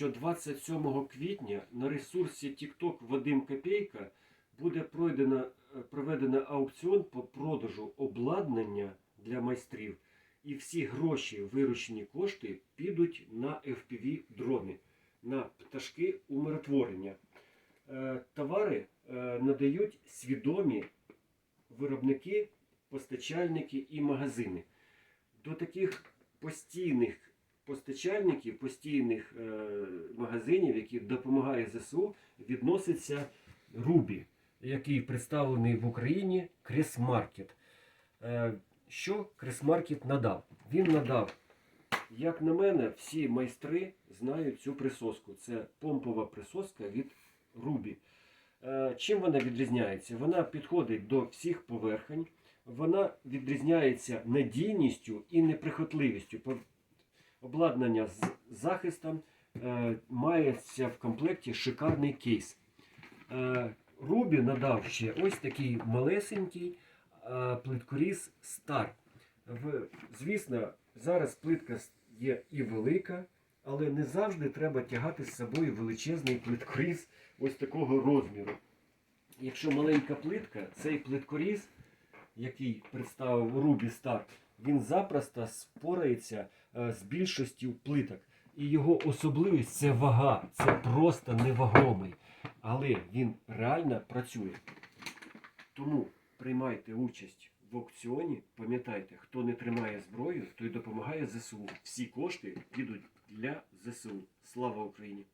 що 27 квітня на ресурсі TikTok Вадим Копейка буде пройдено, е, проведено аукціон по продажу обладнання для майстрів. І всі гроші, виручені кошти, підуть на FPV дрони, на пташки умиротворення. Е, Товари е, надають свідомі виробники, постачальники і магазини. До таких постійних постачальників, постійних е, магазинів, які допомагають ЗСУ, відноситься Рубі, який представлений в Україні Кресмаркет. Е, що Кресмаркет надав? Він надав, як на мене, всі майстри знають цю присоску. Це помпова присоска від Рубі. Е, Чим вона відрізняється? Вона підходить до всіх поверхень, вона відрізняється надійністю і неприхотливістю. Обладнання з захистом е, мається в комплекті шикарний кейс. Е, Рубі надав ще ось такий малесенький е, плиткоріз Стар. Звісно, зараз плитка є і велика, але не завжди треба тягати з собою величезний плиткоріз ось такого розміру. Якщо маленька плитка, цей плиткоріз, який представив Рубі Стар, він запросто спорається е, з більшістю плиток. І його особливість це вага, це просто невагомий. Але він реально працює. Тому приймайте участь в аукціоні. Пам'ятайте, хто не тримає зброю, той допомагає ЗСУ. Всі кошти підуть для ЗСУ. Слава Україні!